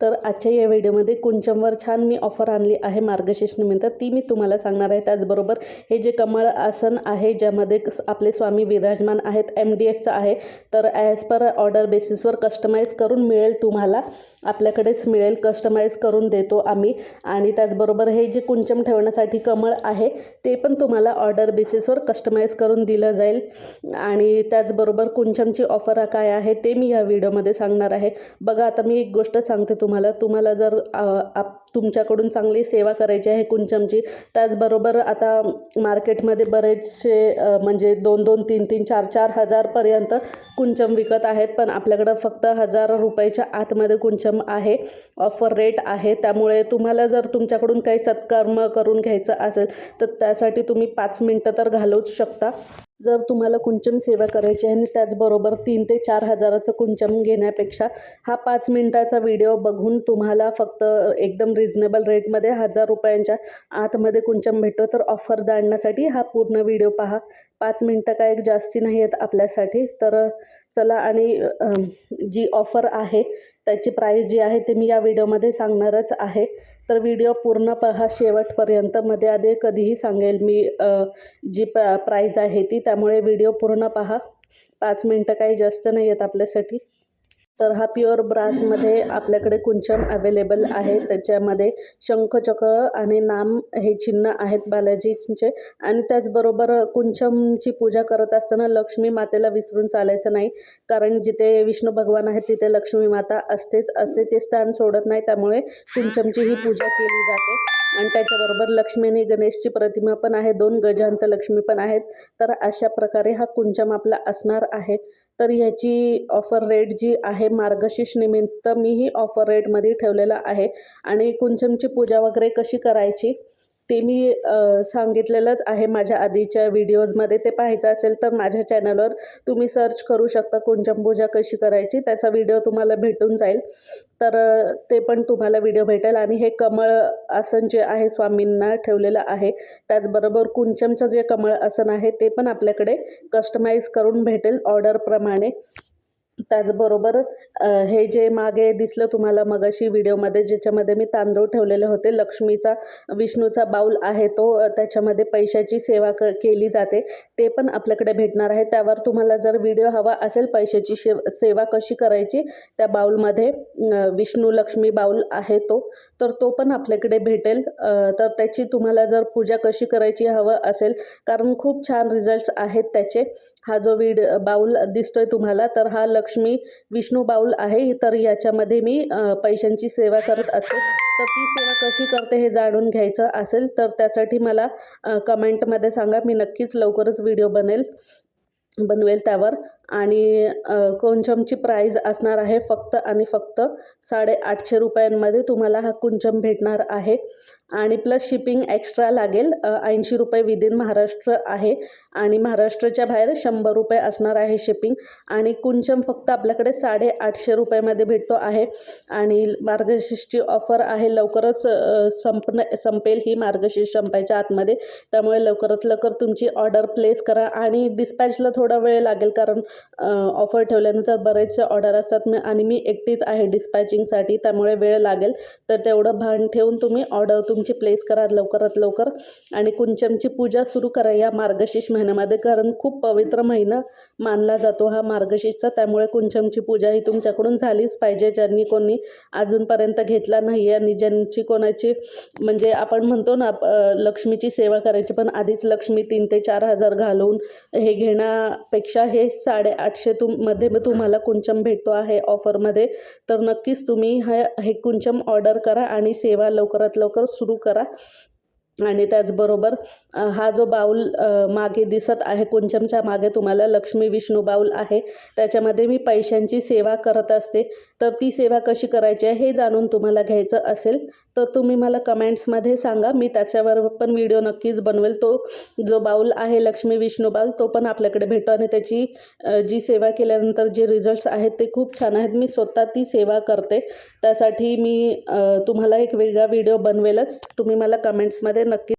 तर आजच्या या व्हिडिओमध्ये कुंचमवर छान मी ऑफर आणली आहे मार्गशीर्ष निमित्त. ती मी तुम्हाला सांगणार आहे. त्याचबरोबर हे जे कमळ आसन आहे ज्यामध्ये आपले स्वामी विराजमान आहेत एम डी एफचं आहे तर ॲज पर ऑर्डर बेसिसवर कस्टमाइज करून मिळेल तुम्हाला. आपल्याकडेच मिळेल कस्टमाइज करून देतो आम्ही. आणि त्याचबरोबर हे जे कुंचम ठेवण्यासाठी कमळ आहे ते पण तुम्हाला ऑर्डर बेसिसवर कस्टमाइज करून दिलं जाईल. आणि त्याचबरोबर कुंचमची ऑफर काय आहे ते मी या व्हिडिओमध्ये सांगणार आहे. बघा आता मी एक गोष्ट सांगते तुम्हाला तुम्हाला तुम्हाला जर आप तुमच्याकडून चांगली सेवा करायची आहे कुंचमची त्याचबरोबर आता मार्केटमध्ये बरेचसे म्हणजे दोन दोन तीन तीन चार चार हजारपर्यंत कुंचम विकत आहेत पण आपल्याकडं फक्त हजार रुपयाच्या आतमध्ये कुंचम आहे ऑफर रेट आहे. त्यामुळे तुम्हाला जर तुमच्याकडून काही सत्कर्म करून घ्यायचं असेल तर त्यासाठी तुम्ही पाच मिनटं तर घालवूच शकता. जर तुम्हाला कुंचम सेवा करायची आहे आणि त्याचबरोबर तीन ते चार हजाराचं कुंचम घेण्यापेक्षा हा पाच मिनटाचा व्हिडिओ बघून तुम्हाला फक्त एकदम रिजनेबल रेटमध्ये हजार रुपयांच्या आतमध्ये कुंचम भेटतो. तर ऑफर जाणण्यासाठी हा पूर्ण व्हिडिओ पहा. पाच मिनटं काय जास्ती नाही आहेत आपल्यासाठी. तर चला आणि जी ऑफर आहे त्याची प्राईस जी आहे ते मी या व्हिडिओमध्ये सांगणारच आहे. तर व्हिडिओ पूर्ण पहा शेवटपर्यंत. मध्ये आधी कधीही सांगेल मी जी प प्राईज आहे ती. त्यामुळे व्हिडिओ पूर्ण पहा. पाच मिनटं काही जास्त नाही आहेत आपल्यासाठी. तर हा प्युअर ब्रासमध्ये आपल्याकडे कुंचम अवेलेबल आहे. त्याच्यामध्ये शंखचक्र आणि नाम हे चिन्ह आहेत बालाजीचे. आणि त्याचबरोबर कुंचमची पूजा करत असताना लक्ष्मी मातेला विसरून चालायचं नाही कारण जिथे विष्णू भगवान आहेत तिथे लक्ष्मी माता असतेच असते ते स्थान सोडत नाही. त्यामुळे कुंचमची ही पूजा केली जाते. आणि त्याच्याबरोबर लक्ष्मी आणि गणेशची प्रतिमा पण आहे. दोन गजांत लक्ष्मी पण आहेत. तर अशा प्रकारे हा कुंचम आपला असणार आहे. तर ह्याची ऑफर रेट जी आहे मार्गशीर्ष निमित्त मीही ऑफर रेटमध्ये ठेवलेला आहे. आणि कुंचमची पूजा वगैरे कशी करायची? ते मी सांगितलेलंच आहे माझ्या आधीच्या व्हिडिओजमध्ये. ते पाहायचं असेल तर माझ्या चॅनलवर तुम्ही सर्च करू शकता कुंचमपूजा कशी करायची त्याचा व्हिडिओ तुम्हाला भेटून जाईल. तर ते पण तुम्हाला व्हिडिओ भेटेल. आणि हे कमळ आसन जे आहे स्वामींना ठेवलेलं आहे त्याचबरोबर कुंचमचं जे कमळ आसन आहे ते पण आपल्याकडे कस्टमाइज करून भेटेल ऑर्डरप्रमाणे. त्याचबरोबर हे जे मागे दिसलं तुम्हाला मगाशी व्हिडिओमध्ये ज्याच्यामध्ये मी तांदूळ ठेवलेले होते लक्ष्मीचा विष्णूचा बाऊल आहे तो त्याच्यामध्ये पैशाची सेवा क केली जाते ते पण आपल्याकडे भेटणार आहे. त्यावर तुम्हाला जर व्हिडिओ हवा असेल पैशाची शेव सेवा कशी करायची त्या बाऊलमध्ये विष्णू लक्ष्मी बाऊल आहे तो तर तो पण आपल्याकडे भेटेल. तर त्याची तुम्हाला जर पूजा कशी करायची हवं असेल कारण खूप छान रिझल्ट्स आहेत त्याचे. हा जो विड बाऊल दिसतोय तुम्हाला तर हा लक्ष्मी विष्णू बाऊल आहे तर याच्यामध्ये मी पैशांची सेवा करत असते तर ती सेवा कशी करते हे जाणून घ्यायचं असेल तर त्यासाठी मला कमेंटमध्ये सांगा मी नक्कीच लवकरच व्हिडिओ बनेल बनवेल त्यावर. आणि कुंचमची प्राईज असणार आहे फक्त आणि फक्त साडेआठशे रुपयांमध्ये तुम्हाला हा कुंचम भेटणार आहे. आणि प्लस शिपिंग एक्स्ट्रा लागेल ऐंशी रुपये विदिन महाराष्ट्र आहे. आणि महाराष्ट्राच्या बाहेर शंभर रुपये असणार आहे शिपिंग आणि कुंचम फक्त आपल्याकडे साडेआठशे रुपयामध्ये भेटतो आहे. आणि मार्गशीर्षची ऑफर आहे लवकरच संपण संपेल ही मार्गशीर्ष संपायच्या आतमध्ये. त्यामुळे लवकरात लवकर तुमची ऑर्डर प्लेस करा. आणि डिस्पॅचला थोडा वेळ लागेल कारण ऑफर ठेवल्यानंतर बरेचसे ऑर्डर असतात. मी आणि मी एकटीच आहे डिस्पॅचिंगसाठी त्यामुळे वेळ लागेल. तर तेवढं भान ठेवून तुम्ही ऑर्डर तुमची प्लेस करा लवकरात लवकर. आणि कुंचमची पूजा सुरू करा या मार्गशीर्ष महिन्यामध्ये. कारण खूप पवित्र महिना मानला जातो हा मार्गशीर्षचा. त्यामुळे कुंचमची पूजा ही तुमच्याकडून झालीच पाहिजे. ज्यांनी कोणी अजूनपर्यंत घेतला नाही आणि ज्यांची कोणाची म्हणजे आपण म्हणतो ना लक्ष्मीची सेवा करायची. पण आधीच लक्ष्मी तीन ते चार हजार घालवून हे घेण्यापेक्षा हे साडेआठशे तुममध्ये तुम्हाला कुंचम भेटतो आहे ऑफरमध्ये. तर नक्कीच तुम्ही हे हे कुंचम ऑर्डर करा आणि सेवा लवकरात लवकर सुरू करा. आणि त्याचबरोबर हा जो बाऊल मागे दिसत आहे कुंचमच्या मागे तुम्हाला लक्ष्मी विष्णू बाऊल आहे त्याच्यामध्ये मी पैशांची सेवा करत असते. तर ती सेवा कशी करायची आहे हे जाणून तुम्हाला घ्यायचं असेल. तर तुम्ही मला कमेंट्समध्ये सांगा. मी त्याच्यावर पण व्हिडिओ नक्कीच बनवेल. तो जो बाऊल आहे लक्ष्मी विष्णू बाऊल तो पण आपल्याकडे भेटतो आणि त्याची जी सेवा केल्यानंतर जे रिझल्ट्स आहेत ते खूप छान आहेत. मी स्वतः ती सेवा करते. त्यासाठी मी तुम्हाला एक वेगळा व्हिडिओ बनवेलच. तुम्ही मला कमेंट्समध्ये नक्की